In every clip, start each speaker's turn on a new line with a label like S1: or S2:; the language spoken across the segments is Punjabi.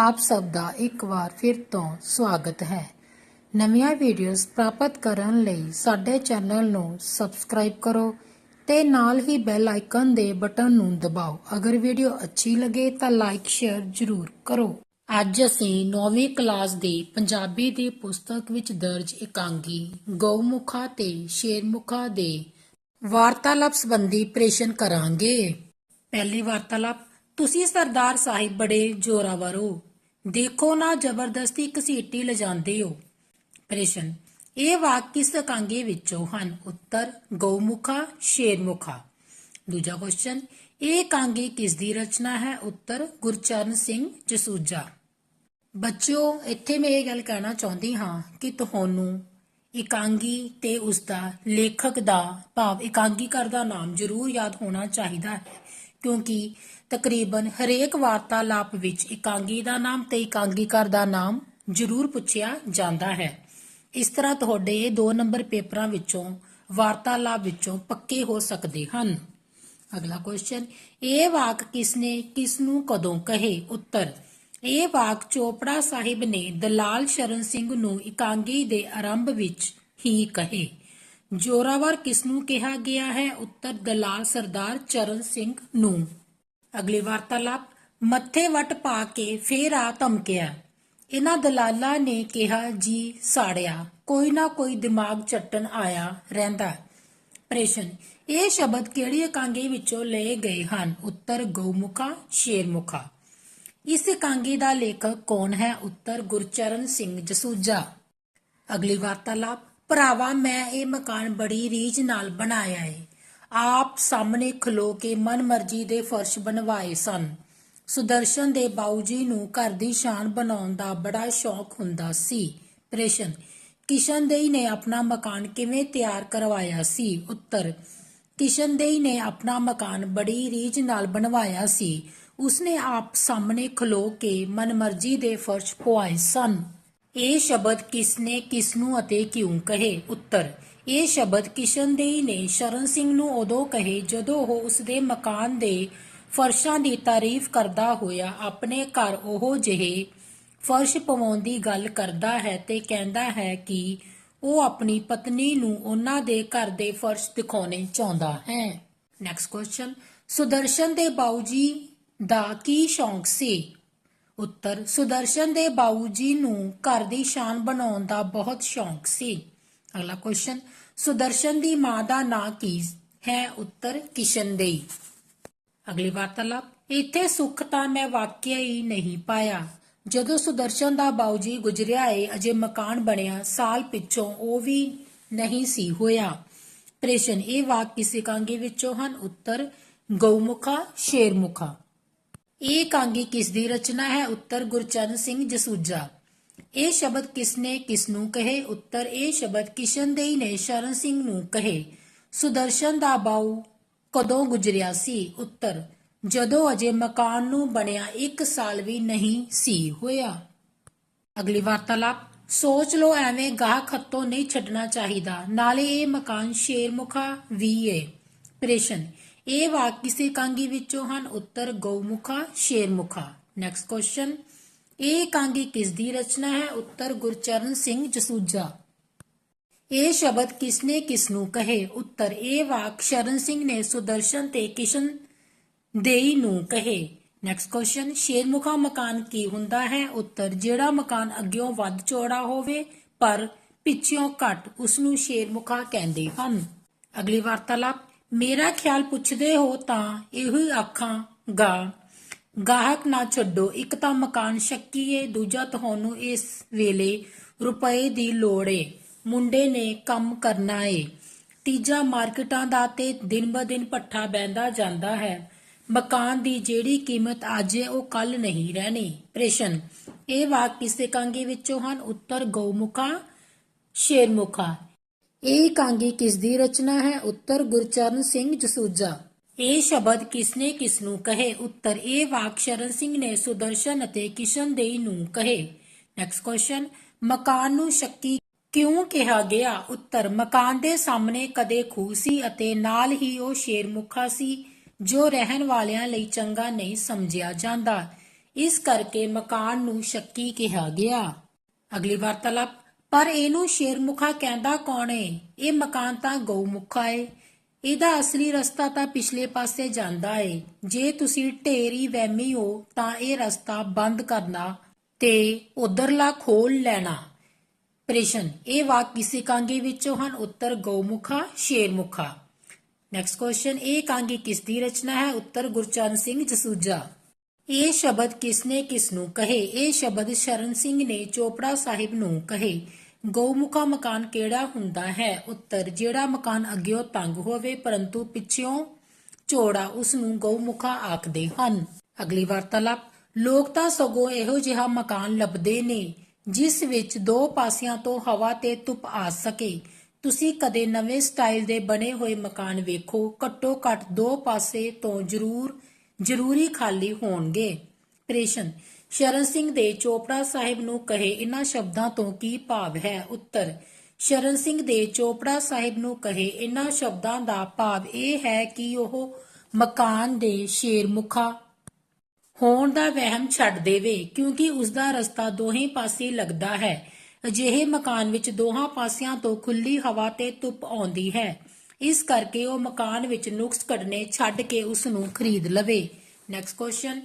S1: ਆਪ ਸਭ ਦਾ ਇੱਕ ਵਾਰ ਫਿਰ ਤੋਂ ਸਵਾਗਤ ਹੈ। ਨਵੀਆਂ ਵੀਡੀਓਜ਼ ਪ੍ਰਾਪਤ ਕਰਨ ਲਈ ਸਾਡੇ ਚੈਨਲ ਨੂੰ ਸਬਸਕ੍ਰਾਈਬ ਕਰੋ ਤੇ ਨਾਲ ਹੀ ਬੈਲ ਆਈਕਨ ਦੇ ਬਟਨ ਨੂੰ ਦਬਾਓ। ਅਗਰ ਵੀਡੀਓ ਅੱਛੀ ਲੱਗੇ ਤਾਂ ਲਾਈਕ ਸ਼ੇਅਰ ਜ਼ਰੂਰ ਕਰੋ। ਅੱਜ ਅਸੀਂ 9ਵੀਂ ਕਲਾਸ ਦੀ ਪੰਜਾਬੀ ਦੀ ਪੁਸਤਕ ਵਿੱਚ ਦਰਜ ਇਕਾਂਗੀ। ਗਊਮੁਖਾ ਤੇ ਸ਼ੇਰਮੁਖਾ ਦੇ ਵਾਰਤਾਲਾਪ ਸੰਬੰਧੀ ਪ੍ਰੇਸ਼ਨ ਕਰਾਂਗੇ। ਪਹਿਲੀ ਵਾਰਤਾਲਾਪ, ਤੁਸੀਂ ਸਰਦਾਰ ਸਾਹਿਬ ਬੜੇ ਜ਼ੋਰਾਵਰ ਹੋ। ਦੇਖੋ ਨਾ ਜ਼ਬਰਦਸਤੀ ਘਸੀਟੀ ਲਿਜਾਂਦੇ ਹੋ। ਪ੍ਰਸ਼ਨ। ਇਹ ਵਾਕ ਕਿਸ ਇਕਾਂਗੀ ਵਿੱਚੋਂ ਹਨ? ਉੱਤਰ, ਗਊਮੁਖਾ, ਸ਼ੇਰਮੁਖਾ। ਦੂਜਾ ਕੁਐਸਚਨ ਇਹ ਇਕਾਂਗੀ ਕਿਸ ਦੀ ਰਚਨਾ ਹੈ? ਉੱਤਰ, ਗੁਰਚਰਨ ਸਿੰਘ ਜਸੂਜਾ। ਬੱਚਿਓ, ਇੱਥੇ ਮੈਂ ਇਹ ਗੱਲ ਕਹਿਣਾ ਚਾਹੁੰਦੀ ਹਾਂ ਕਿ ਤੁਹਾਨੂੰ ਇਕਾਂਗੀ ਤੇ ਉਸ ਦਾ ਲੇਖਕ ਦਾ ਭਾਵ ਇਕਾਂਗੀਕਾਰ ਦਾ ਨਾਮ ਜ਼ਰੂਰ ਯਾਦ ਹੋਣਾ ਚਾਹੀਦਾ ਹੈ। ਕਿਉਂਕਿ ਤਕਰੀਬਨ ਹਰੇਕ ਵਾਰਤਾਲਾਪ ਵਿੱਚ ਇਕਾਂਗੀ ਦਾ ਨਾਮ ਤੇ ਇਕਾਂਗੀਕਾਰ ਦਾ ਨਾਮ ਜ਼ਰੂਰ ਪੁੱਛਿਆ ਜਾਂਦਾ ਹੈ। ਇਸ ਤਰ੍ਹਾਂ ਤੁਹਾਡੇ ਇਹ ਦੋ ਨੰਬਰ ਪੇਪਰਾਂ ਵਿੱਚੋਂ ਵਾਰਤਾਲਾਪ ਵਿੱਚੋਂ ਪੱਕੇ ਹੋ ਸਕਦੇ ਹਨ। ਅਗਲਾ ਕੁਐਸਚਨ ਇਹ ਵਾਕ ਕਿਸਨੇ ਕਿਸ ਨੂੰ ਕਦੋਂ ਕਹੇ? ਉੱਤਰ, ਇਹ ਵਾਕ ਚੋਪੜਾ ਸਾਹਿਬ ਨੇ ਦਲਾਲ ਸ਼ਰਨ ਸਿੰਘ ਨੂੰ ਇਕਾਂਗੀ ਦੇ ਆਰੰਭ ਵਿੱਚ ਹੀ ਕਹੇ। ਜੋਰਾਵਰ ਕਿਸ ਨੂੰ ਕਿਹਾ ਗਿਆ ਹੈ? ਉੱਤਰ, ਦਲਾਲ ਸਰਦਾਰ ਚਰਨ ਸਿੰਘ ਨੂੰ। ਅਗਲੀ ਵਾਰਤਾਲਾਪ, ਮੱਥੇ ਵਟ ਪਾ ਕੇ ਫੇਰ ਆ ਧਮਕਿਆ। ਇਹਨਾਂ ਦਲਾਲਾਂ ਨੇ ਕਿਹਾ, ਜੀ, ਸਾੜਿਆ। ਕੋਈ ਨਾ ਕੋਈ ਦਿਮਾਗ ਚੱਟਣ ਆਇਆ ਰਹਿੰਦਾ। ਪ੍ਰਸ਼ਨ, ਇਹ ਸ਼ਬਦ ਕਿਹੜੀ ਇਕਾਂਗੀ ਵਿੱਚੋਂ ਲਏ ਗਏ ਹਨ? ਉੱਤਰ, ਗਊਮੁਖਾ, ਸ਼ੇਰਮੁਖਾ। ਇਸ ਇਕਾਂਗੀ ਦਾ ਲੇਖਕ ਕੌਣ ਹੈ? ਉੱਤਰ, ਗੁਰਚਰਨ ਸਿੰਘ ਜਸੂਜਾ। ਅਗਲੀ ਵਾਰਤਾਲਾਪ, ਭਰਾਵਾ, ਮੈਂ ਇਹ ਮਕਾਨ ਬੜੀ ਰੀਝ ਨਾਲ ਬਣਾਇਆ ਏ। ਆਪ ਸਾਹਮਣੇ ਖਲੋ ਕੇ ਮਨਮਰਜ਼ੀ ਦੇ ਫਰਸ਼ ਬਣਵਾਏ ਸਨ। ਸੁਦਰਸ਼ਨ ਦੇ ਬਾਊ ਜੀ ਨੂੰ ਘਰ ਦੀ ਸ਼ਾਨ ਬਣਾਉਣ ਦਾ ਬੜਾ ਸ਼ੌਕ ਹੁੰਦਾ ਸੀ। ਪ੍ਰਸ਼ਨ, ਕਿਸ਼ਨਦੇਈ ਨੇ ਆਪਣਾ ਮਕਾਨ ਕਿਵੇਂ ਤਿਆਰ ਕਰਵਾਇਆ ਸੀ? ਉੱਤਰ, ਕਿਸ਼ਨਦੇਈ ਨੇ ਆਪਣਾ ਮਕਾਨ ਬੜੀ ਰੀਝ ਨਾਲ ਬਣਵਾਇਆ ਸੀ। ਉਸਨੇ ਆਪ ਸਾਹਮਣੇ ਖਲੋ ਕੇ ਮਨਮਰਜ਼ੀ ਦੇ ਫਰਸ਼ ਪਵਾਏ ਸਨ। ਇਹ ਸ਼ਬਦ ਕਿਸਨੇ ਕਿਸ ਨੂੰ ਅਤੇ ਕਿਉਂ ਕਹੇ? ਉੱਤਰ ਇਹ ਸ਼ਬਦ ਕਿਸ਼ਨਦੇਈ ਨੇ। ਸ਼ਰਨ ਸਿੰਘ ਨੂੰ ਉਦੋਂ ਕਹੇ, ਜਦੋਂ ਉਹ ਉਸਦੇ ਮਕਾਨ ਦੇ ਫਰਸ਼ਾਂ ਦੀ ਤਾਰੀਫ ਕਰਦਾ ਹੋਇਆ ਆਪਣੇ ਘਰ ਉਹ ਜਿਹੇ ਫਰਸ਼ ਪਵਾਉਣ ਦੀ ਗੱਲ ਕਰਦਾ ਹੈ ਤੇ ਕਹਿੰਦਾ ਹੈ ਕਿ ਉਹ ਆਪਣੀ ਪਤਨੀ ਨੂੰ ਉਹਨਾਂ ਦੇ ਘਰ ਦੇ ਫਰਸ਼ ਦਿਖਾਉਣੇ ਚਾਹੁੰਦਾ ਹੈ। ਨੈਕਸਟ ਕੁਐਸਚਨ ਸੁਦਰਸ਼ਨ ਦੇ ਬਾਊ ਜੀ ਦਾ ਕੀ ਸ਼ੌਂਕ ਸੀ? ਉੱਤਰ, ਸੁਦਰਸ਼ਨ ਦੇ ਬਾਊ ਜੀ ਨੂੰ ਘਰ ਦੀ ਸ਼ਾਨ ਬਣਾਉਣ ਦਾ ਬਹੁਤ ਸ਼ੌਂਕ ਸੀ। ਅਗਲਾ ਕੁਐਸਚਨ ਸੁਦਰਸ਼ਨ ਦੀ ਮਾਂ ਦਾ ਨਾਂ ਕੀ ਹੈ? ਉੱਤਰ ਕਿਸ਼ਨਦੇਈ। ਅਗਲੀ ਵਾਰਤਾਲਾਪ। ਇੱਥੇ ਸੁੱਖ ਤਾਂ ਮੈਂ ਵਾਕਿਆ ਹੀ ਨਹੀਂ ਪਾਇਆ। ਜਦੋਂ ਸੁਦਰਸ਼ਨ ਦਾ ਬਾਊ ਗੁਜਰਿਆ ਏ, ਅਜੇ ਮਕਾਨ ਬਣਿਆ, ਸਾਲ ਪਿੱਛੋਂ ਉਹ ਵੀ ਨਹੀਂ ਸੀ ਹੋਇਆ। ਪ੍ਰਸ਼ਨ, ਇਹ ਵਾਕ ਕਿਸੇ ਕਾਂਗੀ ਵਿੱਚੋਂ ਹਨ? ਉੱਤਰ, ਗਊਮੁਖਾ, ਸ਼ੇਰਮੁਖਾ। ਇਹ ਕਾਂਗੀ ਕਿਸ ਦੀ ਰਚਨਾ ਹੈ? ਉੱਤਰ, ਗੁਰਚਰਨ ਸਿੰਘ ਜਸੂਜਾ। ਇਹ ਸ਼ਬਦ ਕਿਸਨੇ ਕਿਸ ਨੂੰ ਕਹੇ? ਉੱਤਰ ਇਹ ਸ਼ਬਦ ਕਿਸ਼ਨਦੇਈ ਨੇ ਸ਼ਰਨ ਸਿੰਘ ਨੂੰ ਕਹੇ। ਸੁਦਰਸ਼ਨ ਦਾ ਬਾਊ ਕਦੋਂ ਗੁਜਰਿਆ ਸੀ? ਉੱਤਰ, ਜਦੋਂ ਅਜੇ ਮਕਾਨ ਨੂੰ ਬਣਿਆ 1 ਸਾਲ ਵੀ ਨਹੀਂ ਸੀ ਹੋਇਆ। ਅਗਲੀ ਵਾਰਤਾਲਾਪ, ਸੋਚ ਲੋ ਐਵੇਂ ਗਾਹ ਖੱਤੋਂ ਨਹੀਂ ਛੱਡਣਾ ਚਾਹੀਦਾ। ਨਾਲੇ ਇਹ ਮਕਾਨ ਸ਼ੇਰਮੁਖਾ ਵੀ ਏ। ਪ੍ਰਸ਼ਨ, ਇਹ ਵਾਕ ਕਿਸੇ ਕਾਂਗੀ ਵਿੱਚੋਂ ਹਨ? ਉੱਤਰ, ਗਊਮੁਖਾ, ਸ਼ੇਰਮੁਖਾ। ਨੈਕਸਟ ਕੁਐਸਚਨ ਇਹ ਕਾਂਗੀ ਕਿਸ ਦੀ ਰਚਨਾ ਹੈ ਉੱਤਰ ਗੁਰਚਰਨ ਸਿੰਘ ਜਸੂਜਾ ਇਹ ਸ਼ਬਦ ਕਿਸਨੇ ਕਿਸ ਨੂੰ ਕਹੇ ਉੱਤਰ ਇਹ ਵਾਕ ਸ਼ਰਨ ਸਿੰਘ ਨੇ ਸੁਦਰਸ਼ਨ ਤੇ ਕਿਸ਼ਨ ਦੇਈ ਨੂੰ ਕਹੇ ਨੈਕਸਟ ਕੁਐਸਚਨ ਸ਼ੇਰਮੁਖਾ ਮਕਾਨ ਕੀ ਹੁੰਦਾ ਹੈ ਉੱਤਰ ਜਿਹੜਾ ਮਕਾਨ ਅੱਗਿਓਂ ਵੱਧ ਚੌੜਾ ਹੋਵੇ ਪਰ ਪਿੱਛੋਂ ਘੱਟ ਉਸ ਨੂੰ ਸ਼ੇਰਮੁਖਾ ਕਹਿੰਦੇ ਹਨ ਅਗਲੀ ਵਾਰਤਾਲਾਪ ਮੇਰਾ ਖਿਆਲ ਪੁੱਛਦੇ ਹੋ ਤਾਂ ਇਹੋ ਹੀ ਆਖਾਂ ਗਾ ਗਾਹਕ ਨਾ ਛੱਡੋ, ਇੱਕ ਤਾਂ ਮਕਾਨ ਸ਼ੱਕੀ ਏ ਦੂਜਾ ਤੁਹਾਨੂੰ ਇਸ ਵੇਲੇ ਰੁਪਏ ਦੀ ਲੋੜ ਏ। ਮੁੰਡੇ ਨੇ ਕੰਮ ਕਰਨਾ ਏ। ਤੀਜਾ, ਮਾਰਕੀਟਾਂ ਦਾ ਤੇ ਦਿਨ ਬ ਦਿਨ ਪੱਠਾ ਬੈਂਦਾ ਜਾਂਦਾ ਹੈ। ਮਕਾਨ ਦੀ ਜਿਹੜੀ ਕੀਮਤ ਅੱਜ ਏ, ਉਹ ਕੱਲ ਨਹੀਂ ਰਹਿਣੀ। ਪ੍ਰਸ਼ਨ, ਇਹ ਵਾਕ ਕਿਸੇ ਕਾਂਗੀ ਵਿੱਚੋਂ ਹਨ? ਉੱਤਰ, ਗਊਮੁਖਾ, ਸ਼ੇਰਮੁਖਾ। ਇਹ ਕਾਂਗੀ ਕਿਸ ਦੀ ਰਚਨਾ ਹੈ? ਉੱਤਰ, ਗੁਰਚਰਨ ਸਿੰਘ ਜਸੂਜਾ। ਇਹ ਸ਼ਬਦ, ਕਿਸਨੇ ਕਿਸ ਨੂੰ ਕਹੇ? ਉੱਤਰ ਇਹ ਵਾਕ ਸ਼ਰਨ ਸਿੰਘ ਨੇ ਸੁਦਰਸ਼ਨ ਅਤੇ ਕਿਸ਼ਨਦੇਈ ਨੂੰ ਕਹੇ। ਨੈਕਸਟ ਕੁਐਸਚਨ ਮਕਾਨ ਨੂੰ ਸ਼ੱਕੀ ਕਿਉਂ ਕਿਹਾ ਗਿਆ? ਉੱਤਰ, ਮਕਾਨ ਦੇ ਸਾਹਮਣੇ ਕਦੇ ਖੂਹ ਸੀ ਅਤੇ ਨਾਲ ਹੀ ਉਹ ਸ਼ੇਰਮੁਖਾ ਸੀ, ਜੋ ਰਹਿਣ ਵਾਲਿਆਂ ਲਈ ਚੰਗਾ ਨਹੀਂ ਸਮਝਿਆ ਜਾਂਦਾ। ਇਸ ਕਰਕੇ ਮਕਾਨ ਨੂੰ ਸ਼ੱਕੀ ਕਿਹਾ ਗਿਆ। ਅਗਲੀ ਵਾਰਤਾਲਾਪ, ਪਰ ਇਹਨੂੰ ਸ਼ੇਰਮੁਖਾ ਕਹਿੰਦਾ ਕੌਣ ਏ? ਇਹ ਮਕਾਨ ਤਾਂ ਗਊਮੁਖਾ ਏ। ਇਹਦਾ ਅਸਲੀ ਰਸਤਾ ਤਾਂ ਪਿਛਲੇ ਪਾਸੇ ਜਾਂਦਾ ਏ। ਜੇ ਤੁਸੀਂ ਢੇਰੀ ਵਹਿਮੀ ਹੋ, ਤਾਂ ਇਹ ਰਸਤਾ ਬੰਦ ਕਰਨਾ ਤੇ ਉਧਰਲਾ ਖੋਲ ਲੈਣਾ। ਪ੍ਰਸ਼ਨ, ਇਹ ਵਾਕ ਕਿਸੇ ਕਾਂਗੇ ਵਿੱਚੋਂ ਹਨ? ਉੱਤਰ, ਗਊਮੁਖਾ, ਸ਼ੇਰਮੁਖਾ। ਨੈਕਸਟ ਕੁਐਸਚਨ ਇਹ ਕਾਂਗੀ ਕਿਸ ਦੀ ਰਚਨਾ ਹੈ? ਉੱਤਰ, ਗੁਰਚਰਨ ਸਿੰਘ ਜਸੂਜਾ। ਇਹ ਸ਼ਬਦ ਕਿਸਨੇ ਕਿਸ ਨੂੰ ਕਹੇ? ਇਹ ਸ਼ਬਦ ਸ਼ਰਨ ਸਿੰਘ ਨੇ ਚੋਪੜਾ ਸਾਹਿਬ ਨੂੰ ਕਹੇ। ਗਊਮੁਖਾ ਮਕਾਨ ਕਿਹੜਾ ਹੁੰਦਾ ਹੈ? ਉੱਤਰ, ਜਿਹੜਾ ਮਕਾਨ ਅੱਗਿਓਂ ਤੰਗ ਹੋਵੇ, ਪਰੰਤੂ ਪਿੱਛੋਂ ਚੌੜਾ ਉਸ ਨੂੰ ਗਊਮੁਖਾ ਆਖਦੇ ਹਨ। ਅਗਲੀ ਵਾਰਤਾਲਾਪ, ਲੋਕ ਤਾਂ ਸਗੋਂ ਇਹੋ ਜਿਹਾ ਮਕਾਨ ਲੱਭਦੇ ਨੇ, ਜਿਸ ਵਿੱਚ ਦੋ ਪਾਸਿਆਂ ਤੋਂ ਹਵਾ ਤੇ ਧੁੱਪ ਆ ਸਕੇ। ਤੁਸੀਂ ਕਦੇ ਨਵੇਂ ਸਟਾਈਲ ਦੇ ਬਣੇ ਹੋਏ ਮਕਾਨ ਵੇਖੋ, ਘੱਟੋ ਘੱਟ ਦੋ ਪਾਸੇ ਤੋਂ ਜ਼ਰੂਰ, ਜ਼ਰੂਰੀ ਖਾਲੀ ਹੋਣਗੇ। ਪ੍ਰੇਸ਼ਨ ਸ਼ਰਨ ਸਿੰਘ ਦੇ ਚੋਪੜਾ ਸਾਹਿਬ ਨੂੰ ਕਹੇ ਇਹਨਾਂ ਸ਼ਬਦਾਂ ਤੋਂ ਕੀ ਭਾਵ ਹੈ? ਉੱਤਰ, ਸ਼ਰਨ ਸਿੰਘ ਦੇ ਚੋਪੜਾ ਸਾਹਿਬ ਨੂੰ ਕਹੇ ਇਹਨਾਂ ਸ਼ਬਦਾਂ ਦਾ ਭਾਵ ਇਹ ਹੈ ਕਿ ਉਹ ਮਕਾਨ ਦੇ ਸ਼ੇਰਮੁਖਾ ਹੋਣ ਦਾ ਵਹਿਮ ਛੱਡ ਦੇਵੇ, ਕਿਉਂਕਿ ਉਸ ਦਾ ਰਸਤਾ ਦੋਹੇ ਪਾਸੇ ਲੱਗਦਾ ਹੈ। ਅਜਿਹੇ ਮਕਾਨ ਵਿੱਚ ਦੋਹਾਂ ਪਾਸਿਆਂ ਤੋਂ ਖੁੱਲੀ ਹਵਾ ਤੇ ਧੁੱਪ ਆਉਂਦੀ ਹੈ। ਇਸ ਕਰਕੇ ਉਹ ਮਕਾਨ ਵਿੱਚ ਨੁਕਸ ਕੱਢਣੇ ਛੱਡ ਕੇ ਉਸ ਨੂੰ ਖਰੀਦ ਲਵੇ। ਨੈਕਸਟ ਕੁਐਸਚਨ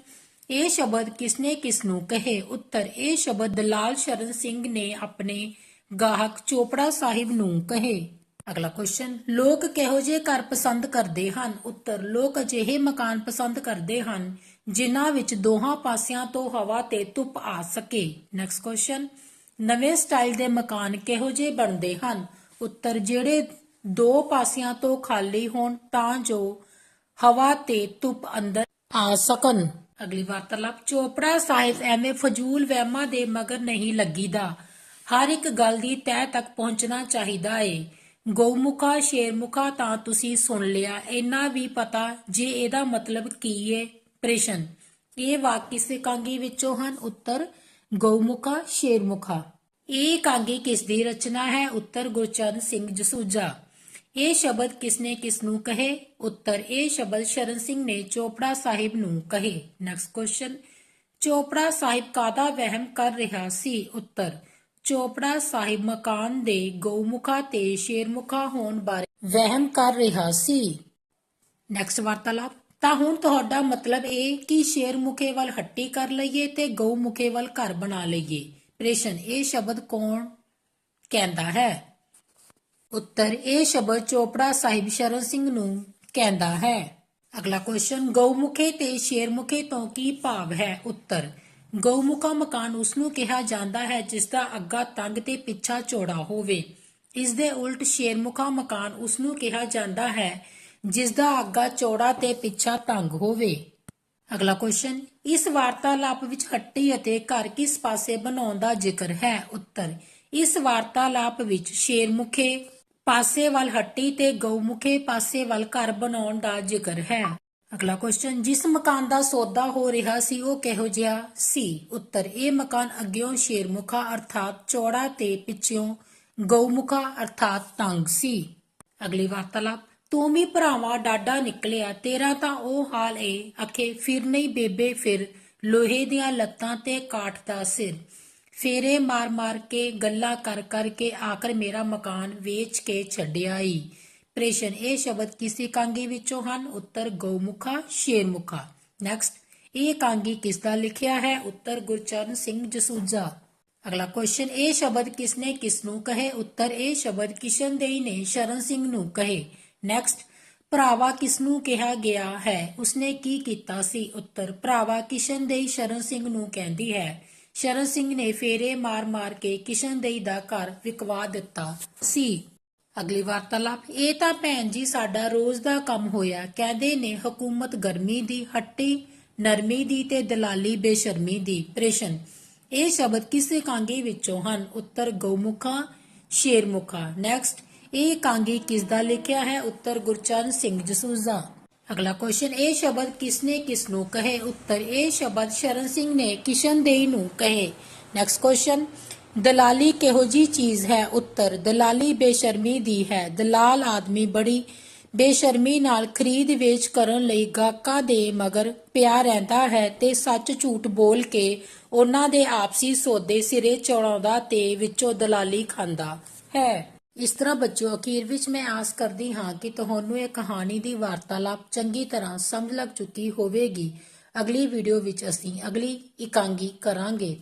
S1: ਇਹ ਸ਼ਬਦ ਕਿਸਨੇ ਕਿਸ ਨੂੰ ਕਹੇ? ਉੱਤਰ, ਇਹ ਸ਼ਬਦ ਦਲਾਲ ਸ਼ਰਨ ਸਿੰਘ ਨੇ ਆਪਣੇ ਗਾਹਕ ਚੋਪੜਾ ਸਾਹਿਬ ਨੂੰ ਕਹੇ। ਅਗਲਾ ਕੁਐਸਚਨ ਲੋਕ ਕਿਹੋ ਜਿਹੇ ਘਰ ਪਸੰਦ ਕਰਦੇ ਹਨ? ਉੱਤਰ, ਲੋਕ ਅਜਿਹੇ ਮਕਾਨ ਪਸੰਦ ਕਰਦੇ ਹਨ, ਜਿਨ੍ਹਾਂ ਵਿੱਚ ਦੋਹਾਂ ਪਾਸਿਆਂ ਤੋਂ ਹਵਾ ਤੇ ਧੁੱਪ ਆ ਸਕੇ। ਨੈਕਸਟ ਕੁਐਸਚਨ ਨਵੇਂ ਸਟਾਈਲ ਦੇ ਮਕਾਨ ਕਿਹੋ ਜਿਹੇ ਬਣਦੇ ਹਨ? ਉੱਤਰ, ਜਿਹੜੇ ਦੋ ਪਾਸਿਆਂ ਤੋਂ ਖਾਲੀ ਹੋਣ ਤਾਂ ਜੋ ਹਵਾ ਤੇ ਧੁੱਪ ਅੰਦਰ ਆ ਸਕਣ। ਅਗਲੀ ਵਾਰਤਾਲਾਪ ਚੋਪੜਾ ਸਾਹਿਬ ਐਵੇਂ ਫਜ਼ੂਲ ਵਹਿਮਾਂ ਦੇ ਮਗਰ ਨਹੀਂ ਲੱਗੀਦਾ। ਹਰ ਇੱਕ ਗੱਲ ਦੀ ਤਹਿ ਤੱਕ ਪਹੁੰਚਣਾ ਚਾਹੀਦਾ ਏ। ਗਊਮੁਖਾ, ਸ਼ੇਰਮੁਖਾ ਤਾਂ ਤੁਸੀਂ ਸੁਣ ਲਿਆ। ਇੰਨਾ ਵੀ ਪਤਾ ਜੇ ਇਹਦਾ ਮਤਲਬ ਕੀ ਏ? ਪ੍ਰਸ਼ਨ। ਇਹ ਵਾਕ ਕਿਸੇ ਕਾਂਗੀ ਵਿੱਚੋਂ ਹਨ? ਉੱਤਰ, ਗਊਮੁਖਾ, ਸ਼ੇਰਮੁਖਾ। ਇਹ ਕਾਂਗੀ ਕਿਸ ਦੀ ਰਚਨਾ ਹੈ? ਉੱਤਰ, ਗੁਰਚਰਨ ਸਿੰਘ ਜਸੂਜਾ। ਇਹ ਸ਼ਬਦ ਕਿਸਨੇ ਕਿਸ ਨੂੰ ਕਹੇ? ਉੱਤਰ, ਇਹ ਸ਼ਬਦ ਸ਼ਰਨ ਸਿੰਘ ਨੇ ਚੋਪੜਾ ਸਾਹਿਬ ਨੂੰ ਕਹੇ। ਨੈਕਸਟ ਕੁਐਸਚਨ ਚੋਪੜਾ ਸਾਹਿਬ ਕਾਦਾ ਵਹਿਮ ਕਰ ਰਿਹਾ ਸੀ? ਉੱਤਰ, ਚੋਪੜਾ ਸਾਹਿਬ ਮਕਾਨ ਦੇ ਗਊਮੁਖਾ ਤੇ ਸ਼ੇਰਮੁਖਾ ਹੋਣ ਬਾਰੇ ਵਹਿਮ ਕਰ ਰਿਹਾ ਸੀ। ਨੈਕਸਟ ਵਾਰਤਾਲਾਪ, ਤਾਂ ਹੁਣ ਤੁਹਾਡਾ ਮਤਲਬ ਇਹ ਕਿ ਸ਼ੇਰਮੁਖੇ ਵੱਲ ਹੱਟੀ ਕਰ ਲਈਏ ਤੇ ਗਊਮੁਖੇ ਵੱਲ ਘਰ ਬਣਾ ਲਈਏ। ਪ੍ਰਸ਼ਨ, ਇਹ ਸ਼ਬਦ ਕੌਣ ਕਹਿੰਦਾ ਹੈ? ਉੱਤਰ, ਇਹ ਸ਼ਬਦ ਚੋਪੜਾ ਸਾਹਿਬ ਸ਼ਰਨ ਸਿੰਘ ਨੂੰ ਕਹਿੰਦਾ ਹੈ। ਅਗਲਾ ਕੁਐਸਚਨ ਗਊਮੁਖੇ ਤੇ ਸ਼ੇਰਮੁਖੇ ਤੋਂ ਕੀ ਭਾਵ ਹੈ? ਉੱਤਰ, ਗਊਮੁਖਾ ਮਕਾਨ ਉਸ ਨੂੰ ਕਿਹਾ ਜਾਂਦਾ ਹੈ ਜਿਸ ਦਾ ਅੱਗਾ ਤੰਗ ਤੇ ਪਿੱਛਾ ਚੌੜਾ ਹੋਵੇ। ਇਸ ਦੇ ਉਲਟ ਸ਼ੇਰਮੁਖਾ ਮਕਾਨ ਉਸ ਨੂੰ ਕਿਹਾ ਜਾਂਦਾ ਹੈ ਜਿਸ ਦਾ ਅੱਗਾ ਚੌੜਾ ਤੇ ਪਿੱਛਾ ਤੰਗ ਹੋਵੇ। ਅਗਲਾ ਕੁਐਸਚਨ ਇਸ ਵਾਰਤਾਲਾਪ ਵਿੱਚ ਹੱਟੀ ਅਤੇ ਘਰ ਕਿਸ ਪਾਸੇ ਬਣਾਉਣ ਦਾ ਜ਼ਿਕਰ ਹੈ? ਉੱਤਰ, ਇਸ ਵਾਰਤਾਲਾਪ ਵਿੱਚ ਸ਼ੇਰਮੁਖੇ ਪਾਸੇ ਵੱਲ ਹੱਟੀ ਤੇ ਗਊਮੁਖੇ ਪਾਸੇ ਵੱਲ ਘਰ ਬਣਾਉਣ ਦਾ ਜ਼ਿਕਰ ਹੈ। ਅਗਲਾ ਕੁਐਸਚਨ ਜਿਸ ਮਕਾਨ ਦਾ ਸੌਦਾ ਹੋ ਰਿਹਾ ਸੀ, ਉਹ ਕਿਹੋ ਜਿਹਾ ਸੀ? ਉੱਤਰ, ਇਹ ਮਕਾਨ ਅੱਗਿਓਂ ਸ਼ੇਰਮੁਖਾ ਅਰਥਾਤ ਚੌੜਾ ਤੇ ਪਿੱਛੋਂ ਗਊਮੁਖਾ ਅਰਥਾਤ ਤੰਗ ਸੀ। ਅਗਲੀ ਵਾਰਤਾਲਾਪ, ਤੂੰ ਵੀ ਭਰਾਵਾ ਡਾਡਾ ਨਿਕਲਿਆ, ਤੇਰਾ ਤਾਂ ਉਹ ਹਾਲ ਏ ਅਖੇ ਫਿਰ ਨਹੀਂ ਬੇਬੇ, ਫਿਰ ਲੋਹੇ ਦੀਆਂ ਲੱਤਾਂ ਤੇ ਕਾਠ ਦਾ ਸਿਰ। ਫੇਰੇ ਮਾਰ ਮਾਰ ਕੇ ਗੱਲਾਂ ਕਰ ਕਰ ਕੇ ਆਖਰ ਮੇਰਾ ਮਕਾਨ ਵੇਚ ਕੇ ਛੱਡਿਆ ਈ। ਪ੍ਰਸ਼ਨ, ਇਹ ਸ਼ਬਦ ਕਿਸੇ ਕਾਂਗੀ ਵਿੱਚੋਂ ਹਨ? ਉੱਤਰ, ਗਊਮੁਖਾ, ਸ਼ੇਰਮੁਖਾ। ਨੈਕਸਟ ਇਹ ਕਾਂਗੀ ਕਿਸ ਦਾ ਲਿਖਿਆ ਹੈ? ਉੱਤਰ, ਗੁਰਚਰਨ ਸਿੰਘ ਜਸੂਜਾ। ਅਗਲਾ ਕੁਐਸਚਨ ਇਹ ਸ਼ਬਦ ਕਿਸਨੇ ਕਿਸ ਨੂੰ ਕਹੇ? ਉੱਤਰ, ਇਹ ਸ਼ਬਦ ਕਿਸ਼ਨ ਦੇਈ ਨੇ ਸ਼ਰਨ ਸਿੰਘ ਨੂੰ ਕਹੇ। ਨੈਕਸਟ ਭਰਾਵਾ ਕਿਸ ਨੂੰ ਕਿਹਾ ਗਿਆ ਹੈ? ਉਸਨੇ ਕੀ ਕੀਤਾ ਸੀ? ਉੱਤਰ, ਭਰਾਵਾ ਕਿਸ਼ਨ ਦੇਈ ਸ਼ਰਨ ਸਿੰਘ ਨੂੰ ਕਹਿੰਦੀ ਹੈ ਸ਼ਰਨ ਸਿੰਘ ਨੇ ਫੇਰੇ ਮਾਰ-ਮਾਰ ਕੇ ਕਿਸ਼ਨ ਦੇਈ ਦਾ ਘਰ ਵਿਕਵਾ ਦਿੱਤਾ ਸੀ। ਅਗਲੀ ਵਾਰਤਾਲਾਪ, ਇਹ ਤਾਂ ਭੈਣ ਜੀ ਸਾਡਾ ਰੋਜ਼ ਦਾ ਕੰਮ ਹੋਇਆ। ਕਹਿੰਦੇ ਨੇ ਹਕੂਮਤ ਗਰਮੀ ਦੀ, ਹੱਟੀ ਨਰਮੀ ਦੀ ਤੇ ਦਲਾਲੀ ਬੇਸ਼ਰਮੀ ਦੀ ਪ੍ਰੇਸ਼ਨ। ਇਹ ਸ਼ਬਦ ਕਿਸੇ ਕਾਂਗੀ ਵਿੱਚੋਂ ਹਨ? ਉੱਤਰ ਗਊਮੁਖਾ, ਸ਼ੇਰਮੁਖਾ। ਨੈਕਸਟ ਇਹ ਕਾਂਗੀ ਕਿਸ ਦਾ ਲਿਖਿਆ ਹੈ? ਉੱਤਰ ਗੁਰਚਰਨ ਸਿੰਘ ਜਸੂਜ਼ਾ ਅਗਲਾ ਕੁਐਸਚਨ ਇਹ ਸ਼ਬਦ ਕਿਸਨੇ ਕਿਸ ਨੂੰ ਕਹੇ? ਉੱਤਰ, ਇਹ ਸ਼ਬਦ ਸ਼ਰਨ ਸਿੰਘ ਨੇ ਕਿਸ਼ਨ ਦੇਈ ਨੂੰ ਕਹੇ। ਨੈਕਸਟ ਕੁਐਸਚਨ ਦਲਾਲੀ ਕਿਹੋ ਜੀ ਚੀਜ਼ ਹੈ? ਉੱਤਰ, ਦਲਾਲੀ ਬੇਸ਼ਰਮੀ ਦੀ ਹੈ। ਦਲਾਲ ਆਦਮੀ ਬੜੀ ਬੇਸ਼ਰਮੀ ਨਾਲ ਖਰੀਦ ਵੇਚ ਕਰਨ ਲਈ ਗਾਹਕਾਂ ਦੇ ਮਗਰ ਪਿਆ ਰਹਿੰਦਾ ਹੈ ਤੇ ਸੱਚ ਝੂਠ ਬੋਲ ਕੇ ਉਹਨਾਂ ਦੇ ਆਪਸੀ ਸੌਦੇ ਸਿਰੇ ਚੜਾਉਂਦਾ ਤੇ ਵਿੱਚੋਂ ਦਲਾਲੀ ਖਾਂਦਾ ਹੈ। ਇਸ ਤਰ੍ਹਾਂ ਬੱਚਿਓ, ਅਖੀਰ ਵਿੱਚ ਮੈਂ ਆਸ ਕਰਦੀ ਹਾਂ ਕਿ ਤੁਹਾਨੂੰ ਇਹ ਕਹਾਣੀ ਦੀ ਵਾਰਤਾਲਾਪ ਚੰਗੀ ਤਰ੍ਹਾਂ ਸਮਝ ਲੱਗ ਚੁੱਕੀ ਹੋਵੇਗੀ। ਅਗਲੀ ਵੀਡੀਓ ਵਿੱਚ ਅਸੀਂ ਅਗਲੀ ਇਕਾਂਗੀ ਕਰਾਂਗੇ।